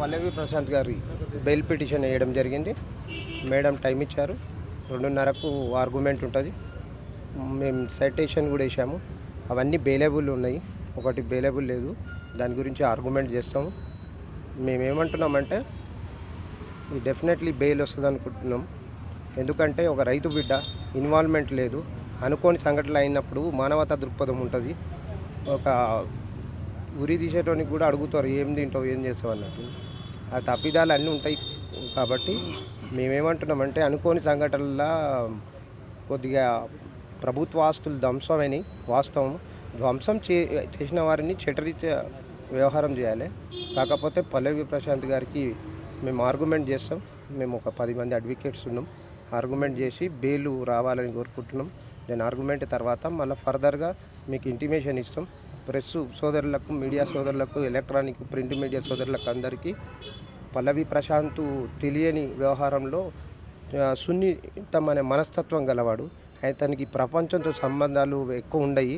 పల్లవి ప్రశాంత్ గారి bail petition వేయడం జరిగింది. మేడం టైం ఇచ్చారు. రెండున్నరకు ఆర్గ్యుమెంట్ ఉంటుంది. మేము సైటేషన్ కూడా వేసాము అవన్నీ బెయిలబుల్ ఉన్నాయి. ఒకటి బెయిలబుల్ లేదు. దాని గురించి ఆర్గ్యుమెంట్ చేస్తాము. మేము ఏమంటున్నామంటే డెఫినెట్లీ బెయిల్ వస్తుంది అనుకుంటున్నాం. ఎందుకంటే ఒక రైతు బిడ్డ ఇన్వాల్వ్మెంట్ లేదు. అనుకోని సంఘటనలు అయినప్పుడు మానవతా దృక్పథం ఉంటుంది. ఒక ఉరి తీసేటోనికి కూడా అడుగుతారు ఏం తింటావు? ఏం చేస్తావు? అన్నట్టు. ఆ తప్పిదాలు అన్నీ ఉంటాయి. కాబట్టి మేమేమంటున్నామంటే అనుకోని సంఘటనలా కొద్దిగా ప్రభుత్వ ఆస్తులు ధ్వంసమని వాస్తవం ధ్వంసం చే చేసిన వారిని చట్టరీత్యా వ్యవహారం చేయాలి. కాకపోతే పల్లవి ప్రశాంత్ గారికి మేము ఆర్గ్యుమెంట్ చేస్తాం. మేము ఒక పది మంది అడ్వకేట్స్ ఉన్నాం. ఆర్గ్యుమెంట్ చేసి బెయిల్ రావాలని కోరుకుంటున్నాం. దాని ఆర్గ్యుమెంట్ తర్వాత మళ్ళీ ఫర్దర్గా మీకు ఇంటిమేషన్ ఇస్తాం. ప్రెస్ సోదరులకు మీడియా సోదరులకు ఎలక్ట్రానిక్ ప్రింట్ మీడియా సోదరులకు అందరికీ పల్లవి ప్రశాంత్ తెలియని వ్యవహారంలో సున్నితం అనే మనస్తత్వం గలవాడు. అతనికి ప్రపంచంతో సంబంధాలు ఎక్కువ ఉండయి.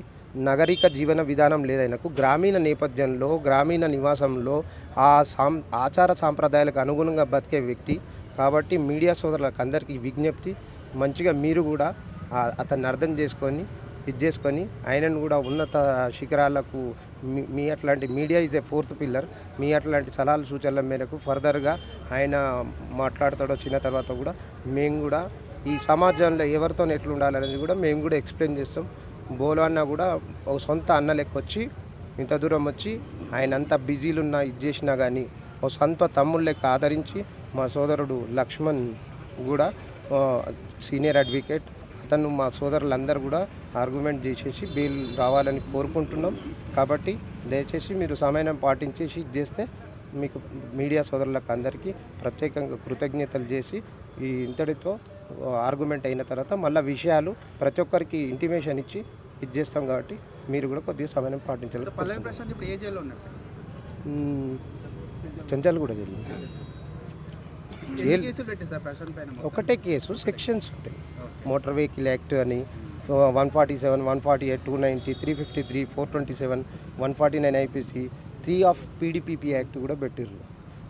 నగరిక జీవన విధానం లేదైనకు గ్రామీణ నేపథ్యంలో గ్రామీణ నివాసంలో ఆ సాం ఆచార సాంప్రదాయాలకు అనుగుణంగా బతికే వ్యక్తి. కాబట్టి మీడియా సోదరులకు అందరికీ విజ్ఞప్తి మంచిగా మీరు కూడా అతన్ని అర్థం చేసుకొని ఇది చేసుకొని ఆయనను కూడా ఉన్నత శిఖరాలకు మీ- మీ అట్లాంటి media is a fourth pillar. మీ అట్లాంటి సలహాలు సూచనల మేరకు ఫర్దర్గా ఆయన మాట్లాడతాడో చిన్న తర్వాత కూడా మేము కూడా ఈ సమాజంలో ఎవరితో ఎట్లా ఉండాలనేది కూడా మేము కూడా ఎక్స్ప్లెయిన్ చేస్తాం. బోలో అన్న కూడా ఒక సొంత అన్న లెక్క వచ్చి ఇంత దూరం వచ్చి ఆయన అంత బిజీలు ఇది చేసినా కానీ ఒక సొంత తమ్ముళ్ళ లెక్క ఆదరించి మా సోదరుడు లక్ష్మణ్ కూడా సీనియర్ అడ్వకేట్ అతను మా సోదరులందరూ కూడా ఆర్గ్యుమెంట్ చేసేసి బెయిల్ రావాలని కోరుకుంటున్నాం. కాబట్టి దయచేసి మీరు సమయం పాటించేసి ఇది చేస్తే మీకు మీడియా సోదరులకు అందరికీ ప్రత్యేకంగా కృతజ్ఞతలు చేసి ఈ ఇంతటితో ఆర్గ్యుమెంట్ అయిన తర్వాత మళ్ళీ విషయాలు ప్రతి ఒక్కరికి ఇంటిమేషన్ ఇచ్చి ఇది చేస్తాం కాబట్టి మీరు కూడా కొద్దిగా సమయం పాటించాలి. చెంచాలు కూడా జరిగింది ఎన్ని జైలు కేసులు పెట్టారు సార్ ప్రశాంత్ పైన మొత్తం? ఒకటే కేసు సెక్షన్స్ ఉంటాయి. మోటార్ వెహికల్ యాక్ట్ అని one forty seven one forty eight two ninety three fifty three four twenty seven one forty nine IPC three of PDPP act కూడా పెట్టిర్రు.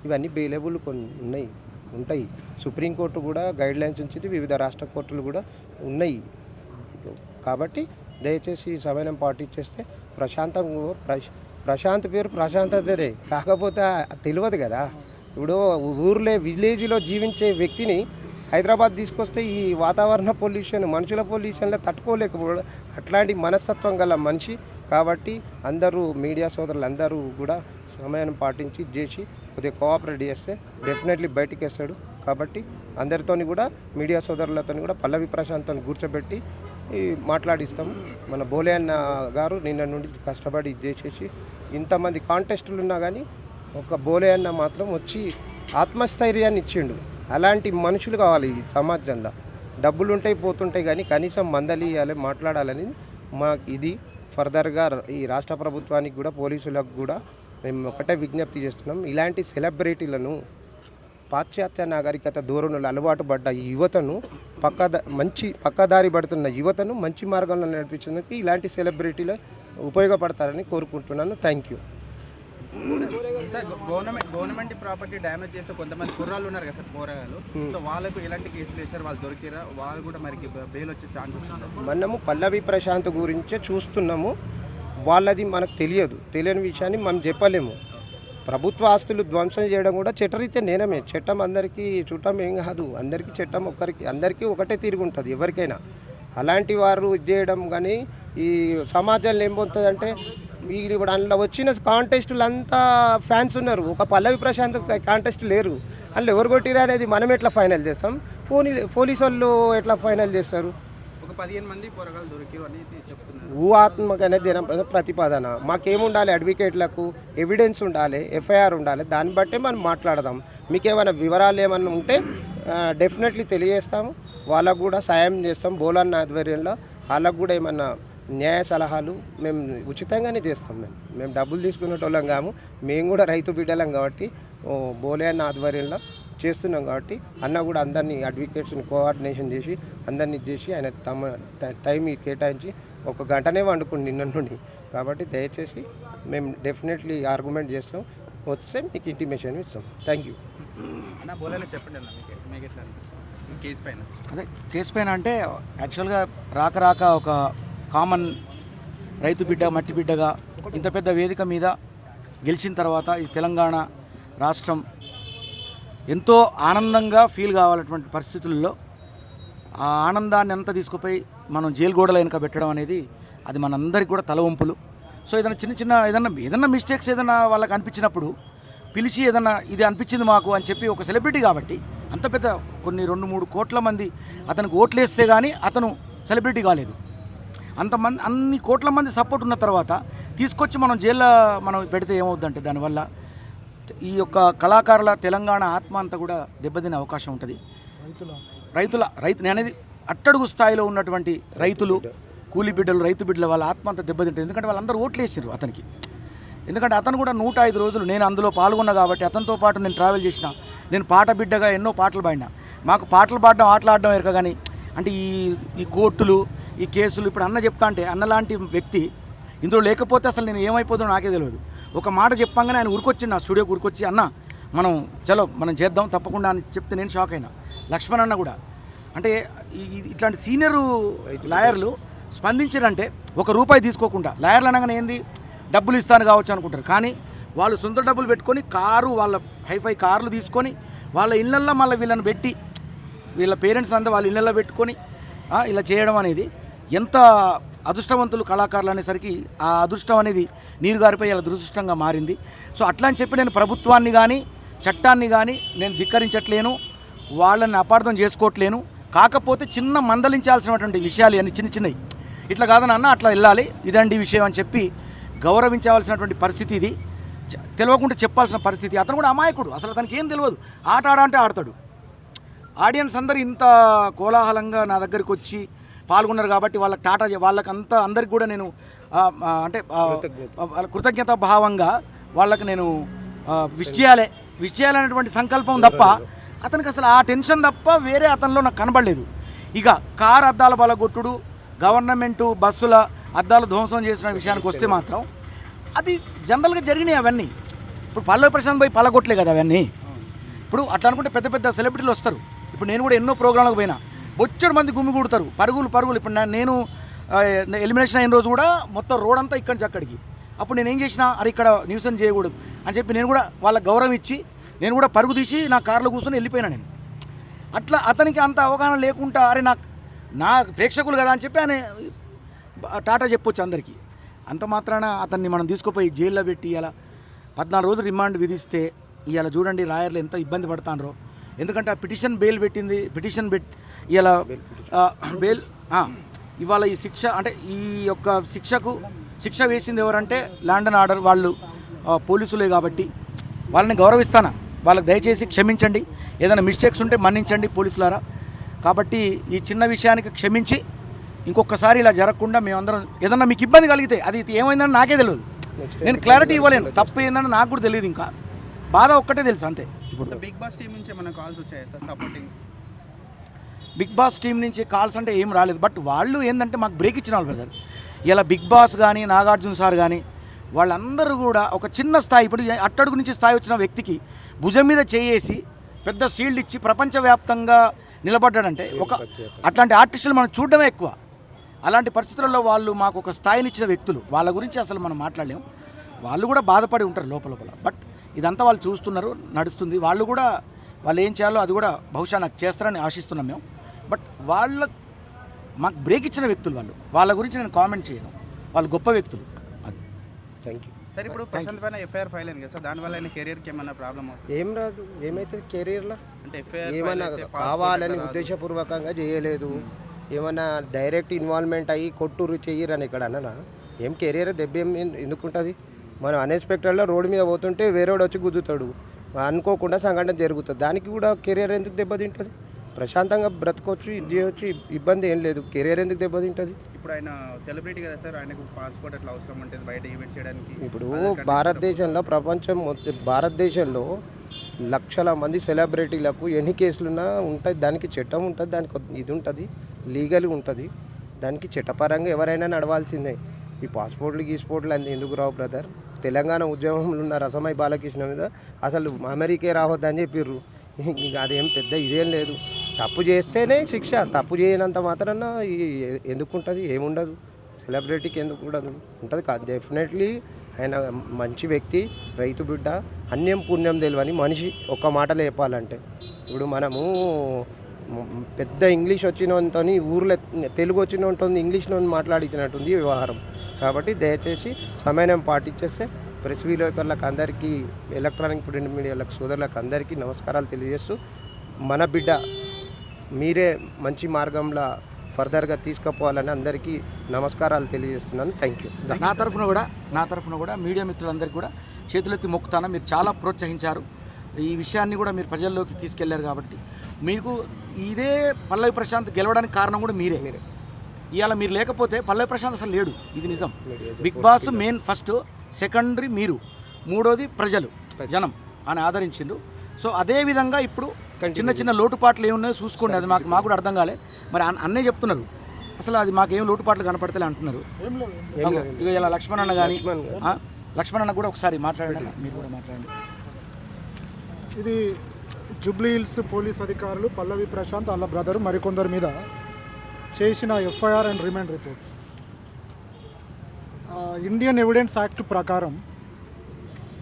ఇవన్నీ బెయిలబుల్ కొన్ని ఉన్నాయి ఉంటాయి. సుప్రీంకోర్టు కూడా గైడ్ లైన్స్ ఉంచింది వివిధ రాష్ట్ర కోర్టులు కూడా ఉన్నాయి. కాబట్టి దయచేసి ఈ సమయం పాటించేస్తే ప్రశాంతంగా ప్రశ్ ప్రశాంత్ పేరు ప్రశాంతతరే కాకపోతే తెలియదు కదా. ఇప్పుడు ఊర్లే విలేజ్లో జీవించే వ్యక్తిని హైదరాబాద్ తీసుకొస్తే ఈ వాతావరణ పొల్యూషన్ మనుషుల పొల్యూషన్లో తట్టుకోలేకపోవడం అట్లాంటి మనస్తత్వం గల మనిషి కాబట్టి అందరూ మీడియా సోదరులు అందరూ కూడా సమయాన్ని పాటించి చేసి కొద్దిగా కోఆపరేట్ చేస్తే డెఫినెట్లీ బయటికి వేస్తాడు కాబట్టి అందరితోని కూడా మీడియా సోదరులతో కూడా పల్లవి ప్రశాంత్ని కూర్చోబెట్టి ఈ మన బోలే అన్న గారు నిన్న నుండి కష్టపడి చేసేసి ఇంతమంది కాంటెస్టులు ఉన్నా కానీ ఒక బోలే అన్న మాత్రం వచ్చి ఆత్మస్థైర్యాన్ని ఇచ్చిండు. అలాంటి మనుషులు కావాలి ఈ సమాజంలో. డబ్బులు ఉంటాయి పోతుంటాయి కానీ కనీసం మందలి ఇవ్వాలి మాట్లాడాలని మాకు ఇది ఫర్దర్గా ఈ రాష్ట్ర ప్రభుత్వానికి కూడా పోలీసులకు కూడా మేము ఒకటే విజ్ఞప్తి చేస్తున్నాం. ఇలాంటి సెలబ్రిటీలను పాశ్చాత్య నాగరికత ధోరణులు అలవాటు పడ్డ ఈ యువతను పక్కద మంచి పక్కదారి పడుతున్న యువతను మంచి మార్గంలో నడిపించేందుకు ఇలాంటి సెలబ్రిటీలు ఉపయోగపడతారని కోరుకుంటున్నాను. Thank you. Sir government government property damage చేస్తే కొంతమంది కుర్రాళ్ళు ఉన్నారు కదా సార్ పోరగాళ్ళు. సో వాళ్ళకు ఎలాంటి కేసులు వేశారు? వాళ్ళు దొరికిరా? వాళ్ళు కూడా మరి బెయిల్ వచ్చే ఛాన్సెస్ మనము పల్లవి ప్రశాంత్ గురించే చూస్తున్నాము. వాళ్ళది మనకు తెలియదు. తెలియని విషయాన్ని మనం చెప్పలేము. ప్రభుత్వ ఆస్తులు ధ్వంసం చేయడం కూడా చట్టరీత్యా నేరమే. చట్టం అందరికీ చుట్టం ఏం కాదు. అందరికీ చట్టం ఒక్కరికి అందరికీ ఒకటే తిరిగి ఉంటుంది ఎవరికైనా. అలాంటి వారు ఇది చేయడం కానీ ఈ సమాజంలో ఏం పోతుందంటే మీరు ఇప్పుడు అందులో వచ్చిన కాంటెస్టులు అంతా ఫ్యాన్స్ ఉన్నారు. ఒక పల్లవి ప్రశాంత్ కాంటెస్ట్ లేరు. అందులో ఎవరు కొట్టిరా అనేది మనం ఎట్లా ఫైనల్ చేస్తాం? పోనీ పోలీసు వాళ్ళు ఎట్లా ఫైనల్ చేస్తారు? ఒక పదిహేను మంది పోరగాళ్ళు దొరికిరు అని చెప్తున్నారు. ఊహాత్మకనే దిన ప్రతిపాదన. మాకేముండాలి అడ్వకేట్లకు? ఎవిడెన్స్ ఉండాలి ఎఫ్ఐఆర్ ఉండాలి. దాన్ని బట్టే మనం మాట్లాడదాం. మీకు ఏమైనా వివరాలు ఏమైనా ఉంటే డెఫినెట్లీ తెలియజేస్తాము. వాళ్ళకు కూడా సాయం చేస్తాం. బోలన్న ఆధ్వర్యంలో. వాళ్ళకు కూడా ఏమన్నా న్యాయ సలహాలు మేము ఉచితంగానే చేస్తాం మేము. మేము డబ్బులు తీసుకునేటోళ్ళం కాము మేము కూడా రైతు బిడ్డలం కాబట్టి బోలే అన్న ఆధ్వర్యంలో చేస్తున్నాం కాబట్టి అన్న కూడా అందరినీ అడ్వకేట్స్ని కోఆర్డినేషన్ చేసి అందరినీ చేసి ఆయన తమ ట- కేటాయించి ఒక గంటనే వండుకుంది నిన్న నుండి. కాబట్టి దయచేసి మేము డెఫినెట్లీ ఆర్గ్యుమెంట్ చేస్తాం. వస్తే మీకు ఇంటిమేషన్ ఇస్తాం. థ్యాంక్ యూ చెప్పండి అదే కేసు పైన అంటే యాక్చువల్గా రాక రాక ఒక కామన్ రైతు బిడ్డ మట్టి బిడ్డగా ఇంత పెద్ద వేదిక మీద గెలిచిన తర్వాత ఈ తెలంగాణ రాష్ట్రం ఎంతో ఆనందంగా ఫీల్ కావాలటువంటి పరిస్థితుల్లో ఆ ఆనందాన్ని అంతా తీసుకుపోయి మనం జైలు గోడల వెనుక పెట్టడం అనేది అది మనందరికి కూడా తలవంపులు సో ఏదైనా చిన్న చిన్న ఏదన్నా ఏదన్నా మిస్టేక్స్ ఏదైనా వాళ్ళకి అనిపించినప్పుడు పిలిచి ఏదన్నా ఇది అనిపించింది మాకు అని చెప్పి ఒక సెలబ్రిటీ కాబట్టి అంత పెద్ద కొన్ని రెండు మూడు కోట్ల మంది అతనికి ఓట్లేస్తే కానీ అతను సెలబ్రిటీ కాలేదు. అంతమంది అన్ని కోట్ల మంది సపోర్ట్ ఉన్న తర్వాత తీసుకొచ్చి మనం జైల్లో మనం పెడితే ఏమవుద్దంటే దానివల్ల ఈ యొక్క కళాకారుల తెలంగాణ ఆత్మ అంతా కూడా దెబ్బతినే అవకాశం ఉంటుంది. రైతుల రైతు నేను అనేది అట్టడుగు స్థాయిలో ఉన్నటువంటి రైతులు కూలి బిడ్డలు. రైతు బిడ్డల వాళ్ళ ఆత్మ అంతా దెబ్బతింటుంది. ఎందుకంటే వాళ్ళందరూ ఓట్లు వేసారు అతనికి. ఎందుకంటే అతను కూడా నూట ఐదు రోజులు నేను అందులో పాల్గొన్నా కాబట్టి అతనితో పాటు నేను ట్రావెల్ చేసిన నేను పాట బిడ్డగా ఎన్నో పాటలు పాడినా. మాకు పాటలు పాడడం ఆటలు ఆడడం ఎరక కానీ అంటే ఈ ఈ కోర్టులు ఈ కేసులు ఇప్పుడు అన్న చెప్తా అంటే అన్న లాంటి వ్యక్తి ఇందులో లేకపోతే అసలు నేను ఏమైపోతుందో నాకే తెలియదు. ఒక మాట చెప్పంగానే ఆయన ఉరికొచ్చి నా స్టూడియోకి ఉరికొచ్చి అన్న మనం చలో మనం చేద్దాం తప్పకుండా అని చెప్తే నేను షాక్ అయినా. లక్ష్మణ్ అన్న కూడా. అంటే ఇట్లాంటి సీనియర్ లాయర్లు స్పందించారంటే ఒక రూపాయి తీసుకోకుండా లాయర్లు అనగానే ఏంది? డబ్బులు ఇస్తాను కావచ్చు అనుకుంటారు. కానీ వాళ్ళు సొంత డబ్బులు పెట్టుకొని కారు వాళ్ళ హైఫై కార్లు తీసుకొని వాళ్ళ ఇళ్ళల్లో మళ్ళీ వీళ్ళని పెట్టి వీళ్ళ పేరెంట్స్ అంతా వాళ్ళ ఇళ్ళల్లో పెట్టుకొని ఇలా చేయడం అనేది ఎంత అదృష్టవంతులు కళాకారులు అనేసరికి ఆ అదృష్టం అనేది నీరు గారిపై ఇలా దురదృష్టంగా మారింది. సో అట్లా అని చెప్పి నేను ప్రభుత్వాన్ని కానీ చట్టాన్ని కానీ నేను ధిక్కరించట్లేను వాళ్ళని అపార్థం చేసుకోవట్లేను. కాకపోతే చిన్న మందలించాల్సినటువంటి విషయాలు అన్ని చిన్న చిన్నవి. ఇట్లా కాదని అన్న అట్లా వెళ్ళాలి ఇదండి విషయం అని చెప్పి గౌరవించవలసినటువంటి పరిస్థితి ఇది. తెలియకుండా చెప్పాల్సిన పరిస్థితి. అతను కూడా అమాయకుడు అసలు అతనికి ఏం తెలియదు ఆట ఆడంటే ఆడతాడు. ఆడియన్స్ అందరు ఇంత కోలాహలంగా నా దగ్గరికి వచ్చి పాల్గొన్నారు కాబట్టి వాళ్ళకి టాటా చే- వాళ్ళకి అంతా అందరికి కూడా నేను అంటే కృతజ్ఞత. భావంగా వాళ్ళకి నేను విష్ చేయాలి. విష్ చేయాలనేటువంటి సంకల్పం తప్ప అతనికి అసలు ఆ టెన్షన్ తప్ప వేరే అతనిలో నాకు కనబడలేదు. ఇక కార్ అద్దాల బలగొట్టుడు గవర్నమెంటు బస్సుల అద్దాలు ధ్వంసం చేసిన విషయానికి వస్తే మాత్రం అది జనరల్గా జరిగినాయి అవన్నీ. ఇప్పుడు పల్లవి ప్రశాంత్ పోయి పల్లగొట్టలే కదా అవన్నీ. ఇప్పుడు అట్లా అనుకుంటే పెద్ద పెద్ద సెలబ్రిటీలు వస్తారు. ఇప్పుడు నేను కూడా ఎన్నో ప్రోగ్రాంలకు పోయినా. బొచ్చడు మంది గుమిగూడతారు పరుగులు పరుగులు. ఇప్పుడు నేను ఎలిమినేషన్ అయిన రోజు కూడా మొత్తం రోడ్ అంతా ఇక్కడి నుంచి అక్కడికి. అప్పుడు నేను ఏం చేసిన అరే ఇక్కడ న్యూసెన్స్ చేయకూడదు. అని చెప్పి నేను కూడా వాళ్ళకి గౌరవం ఇచ్చి నేను కూడా పరుగు తీసి నా కార్లో కూర్చొని వెళ్ళిపోయినా నేను. అట్లా అతనికి అంత అవగాహన లేకుండా అరే నాకు నా ప్రేక్షకులు కదా అని చెప్పి ఆయన టాటా చెప్పొచ్చు అందరికీ. అంత మాత్రాన అతన్ని మనం తీసుకుపోయి జైల్లో పెట్టి ఇలా పద్నాలుగు రోజులు రిమాండ్ విధిస్తే ఇవాళ చూడండి రాయర్లు ఎంత ఇబ్బంది పడతాండ్రో. ఎందుకంటే ఆ పిటిషన్ బెయిల్ పెట్టింది పిటిషన్ పెట్టి ఇలా బెయిల్ ఆ, ఇవాళ ఈ శిక్ష అంటే ఈ యొక్క శిక్షకు శిక్ష వేసింది ఎవరంటే ల్యాండ్ అండ్ ఆర్డర్ వాళ్ళు పోలీసులే కాబట్టి. వాళ్ళని గౌరవిస్తానా? వాళ్ళకి దయచేసి క్షమించండి. ఏదైనా మిస్టేక్స్ ఉంటే మన్నించండి పోలీసులారా. కాబట్టి ఈ చిన్న విషయానికి క్షమించి ఇంకొకసారి ఇలా జరగకుండా మేమందరం ఏదన్నా మీకు ఇబ్బంది కలిగితే అది ఏమైందని నాకే తెలియదు నేను క్లారిటీ ఇవ్వలేను. తప్పు ఏందని నాకు కూడా తెలియదు ఇంకా. బాధ ఒక్కటే తెలుసు అంతే. ఇప్పుడు బిగ్ బాస్ టీం నుంచి ఏమైనా కాల్స్ వచ్చాయి sir supporting Bigg Boss team నుంచి కాల్స్ అంటే ఏం రాలేదు. బట్ వాళ్ళు ఏంటంటే మాకు బ్రేక్ ఇచ్చిన వాళ్ళు బ్రదర్. ఇలా బిగ్ బాస్ కానీ నాగార్జున సార్ కానీ వాళ్ళందరూ కూడా ఒక చిన్న స్థాయి ఇప్పుడు అట్టడుగు నుంచి స్థాయి వచ్చిన వ్యక్తికి భుజం మీద చేయేసి పెద్ద షీల్డ్ ఇచ్చి ప్రపంచవ్యాప్తంగా నిలబడ్డాడంటే ఒక అట్లాంటి ఆర్టిస్టులు మనం చూడడమే ఎక్కువ. అలాంటి పరిస్థితుల్లో వాళ్ళు మాకు ఒక స్థాయినిచ్చిన వ్యక్తులు. వాళ్ళ గురించి అసలు మనం మాట్లాడలేము వాళ్ళు కూడా బాధపడి ఉంటారు లోపల లోపల. బట్ ఇదంతా వాళ్ళు చూస్తున్నారు నడుస్తుంది. వాళ్ళు కూడా వాళ్ళు ఏం చేయాలో అది కూడా బహుశా నాకు చేస్తారని ఆశిస్తున్నాం మేము. బట్ వాళ్ళ మాకు బ్రేక్ ఇచ్చిన వ్యక్తులు వాళ్ళు. వాళ్ళ గురించి నేను కామెంట్ చేయను. వాళ్ళు గొప్ప వ్యక్తులు. అది. థ్యాంక్ యూ సార్ ఇప్పుడు ప్రశాంత్ పైన ఎఫ్ఐఆర్ ఫైల్ అయింది కదా సార్ దానివల్ల ఆయన కెరియర్కి ఏమైనా ప్రాబ్లమ్ అవుతుంది? ఏం రాదు. ఏమైతుంది కెరీర్లో? అంటే ఎఫ్ఐఆర్ ఏమన్నా కావాలని ఉద్దేశపూర్వకంగా చేయలేదు. ఏమన్నా డైరెక్ట్ ఇన్వాల్వ్మెంట్ అయ్యి కొట్టురు చెయ్యరని ఇక్కడ అన్ననా? ఏం కెరీర్ దెబ్బేం ఎందుకుంటుంది? మనం అన్ఎక్స్పెక్టెడ్లో రోడ్డు మీద పోతుంటే వేరేవాడు వచ్చి గుద్దుతాడు. అనుకోకుండా సంఘటన జరుగుతుంది. దానికి కూడా కెరీర్ ఎందుకు దెబ్బతింటుంది? ప్రశాంతంగా బ్రతకొచ్చు ఇది చేయొచ్చు ఇబ్బంది ఏం లేదు. కెరీర్ ఎందుకు దెబ్బతింటుంది? ఇప్పుడు ఆయన సెలబ్రిటీ కదా సార్ ఆయనకు పాస్పోర్ట్ అట్లా అవసరం ఉంటుంది బయట ఈవెంట్ చేయడానికి. ఇప్పుడు భారతదేశంలో ప్రపంచం భారతదేశంలో లక్షల మంది సెలబ్రిటీలకు ఎన్ని కేసులున్నా ఉంటాయి దానికి చట్టం ఉంటుంది దానికి ఇది ఉంటుంది లీగల్ ఉంటుంది. దానికి చట్టపరంగా ఎవరైనా నడవాల్సిందే. ఈ పాస్పోర్ట్లు గీస్పోర్ట్లు అంది ఎందుకు రావు బ్రదర్? తెలంగాణ ఉద్యమంలో ఉన్న రసమై బాలకృష్ణ మీద అసలు అమెరికే రావద్దని చెప్పిర్రు. ఇంకా అదేం పెద్ద ఇదేం లేదు. తప్పు చేస్తేనే శిక్ష. తప్పు చేయనంత మాత్రాన ఈ- ఎందుకు ఉంటుంది ఏముండదు? సెలబ్రిటీకి ఎందుకు ఉండదు ఉంటుంది కాదు డెఫినెట్లీ ఆయన మంచి వ్యక్తి రైతు బిడ్డ అన్యం పుణ్యం తెలియని మనిషి ఒక్క మాటలో చెప్పాలంటే ఇప్పుడు మనము పెద్ద ఇంగ్లీష్ వచ్చినంతో ఊర్లో తెలుగు వచ్చినంతో ఇంగ్లీష్లో మాట్లాడించినట్టుంది వ్యవహారం. కాబట్టి దయచేసి సమయం పాటించేస్తే ప్రెస్ విలేకరులకు అందరికీ ఎలక్ట్రానిక్ ప్రింట్ మీడియాలకు సోదరులకు అందరికీ నమస్కారాలు తెలియజేస్తూ మన బిడ్డ మీరే మంచి మార్గంలో ఫర్దర్గా తీసుకుపోవాలని అందరికీ నమస్కారాలు తెలియజేస్తున్నాను. థ్యాంక్ యూ నా తరఫున కూడా నా తరఫున కూడా మీడియా మిత్రులందరికీ కూడా చేతులెత్తి మొక్కుతాను. మీరు చాలా ప్రోత్సహించారు. ఈ విషయాన్ని కూడా మీరు ప్రజల్లోకి తీసుకెళ్ళారు కాబట్టి. మీకు ఇదే పల్లవి ప్రశాంత్ గెలవడానికి కారణం కూడా మీరే. మీరే. ఇవాళ మీరు లేకపోతే పల్లవి ప్రశాంత్ అసలు లేడు. ఇది నిజం. Bigg Boss main first secondary మీరు మూడోది ప్రజలు. జనం అని ఆదరించిండ్రు. సో అదే విధంగా ఇప్పుడు చిన్న చిన్న లోటుపాట్లు ఏమున్నాయో చూసుకోండి. అది మాకు మాకు కూడా అర్థం కాలే. మరి అన్న- చెప్తున్నారు. అసలు అది మాకు ఏం లోటుపాట్లు కనపడతలే అంటున్నారు. ఇక ఇలా లక్ష్మణ్ అన్న కానీ లక్ష్మణ్ అన్న కూడా ఒకసారి మాట్లాడండి. మీరు కూడా మాట్లాడండి. ఇది జూబ్లీ హిల్స్ పోలీస్ అధికారులు పల్లవి ప్రశాంత్ వాళ్ళ బ్రదర్ మరికొందరి మీద చేసిన ఎఫ్ఐఆర్ అండ్ రిమాండ్ రిపోర్ట్. ఆ, ఇండియన్ ఎవిడెన్స్ యాక్ట్ ప్రకారం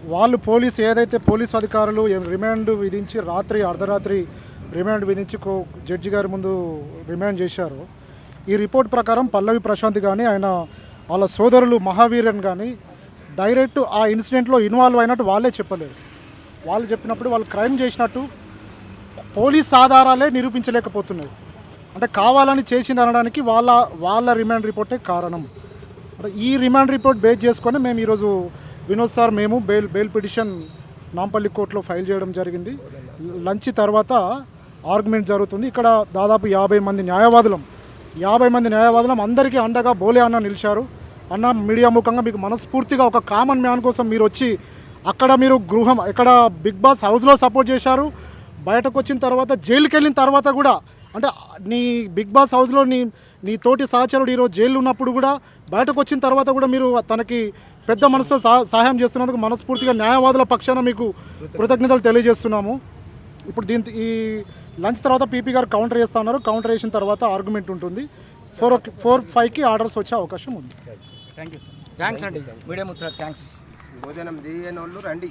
వాళ్ళు పోలీస్ ఏదైతే పోలీస్ అధికారులు రిమాండ్ విధించి రాత్రి అర్ధరాత్రి రిమాండ్ విధించి కో జడ్జి గారి ముందు రిమాండ్ చేశారో. ఈ రిపోర్ట్ ప్రకారం పల్లవి ప్రశాంత్ కానీ ఆయన వాళ్ళ సోదరులు మహావీరన్ కానీ డైరెక్ట్ ఆ ఇన్సిడెంట్లో ఇన్వాల్వ్ అయినట్టు వాళ్ళే చెప్పలేరు వాళ్ళు చెప్పినప్పుడు వాళ్ళు క్రైమ్ చేసినట్టు పోలీస్ ఆధారాలే నిరూపించలేకపోతున్నాయి అంటే కావాలని చేసింది అనడానికి వాళ్ళ వాళ్ళ రిమాండ్ రిపోర్టే కారణం. అంటే ఈ రిమాండ్ రిపోర్ట్ బేస్ చేసుకొని మేము ఈరోజు వినోద్ సార్ మేము బెయిల్ బెయిల్ పిటిషన్ నాంపల్లి కోర్టులో ఫైల్ చేయడం జరిగింది. లంచ్ తర్వాత ఆర్గ్యుమెంట్ జరుగుతుంది. ఇక్కడ దాదాపు యాభై మంది న్యాయవాదులం యాభై మంది న్యాయవాదులం అందరికీ అండగా బోలే అన్న నిలిచారు. అన్న మీడియా ముఖంగా మీకు మనస్ఫూర్తిగా ఒక కామన్ మ్యాన్ కోసం మీరు వచ్చి అక్కడ మీరు గృహం ఇక్కడ బిగ్ బాస్ హౌస్లో సపోర్ట్ చేశారు. బయటకు వచ్చిన తర్వాత జైలుకి వెళ్ళిన తర్వాత కూడా అంటే నీ బిగ్ బాస్ హౌస్లో నీ నీ తోటి సహచరుడు ఈరోజు జైలు ఉన్నప్పుడు కూడా బయటకు వచ్చిన తర్వాత కూడా మీరు తనకి పెద్ద మనసుతో సహ- సహాయం చేస్తున్నందుకు మనస్ఫూర్తిగా న్యాయవాదుల పక్షాన మీకు కృతజ్ఞతలు తెలియజేస్తున్నాము. ఇప్పుడు దీని ఈ లంచ్ తర్వాత పీపీ గారు కౌంటర్ చేస్తా ఉన్నారు. కౌంటర్ చేసిన తర్వాత ఆర్గ్యుమెంట్ ఉంటుంది. ఫోర్ ఫోర్ ఫైవ్కి ఆర్డర్స్ వచ్చే అవకాశం ఉంది. థ్యాంక్ యూ సార్ థ్యాంక్స్ అండి మీడియా మిత్రులకు థ్యాంక్స్ భోజనం చేయని వాళ్ళు రండి.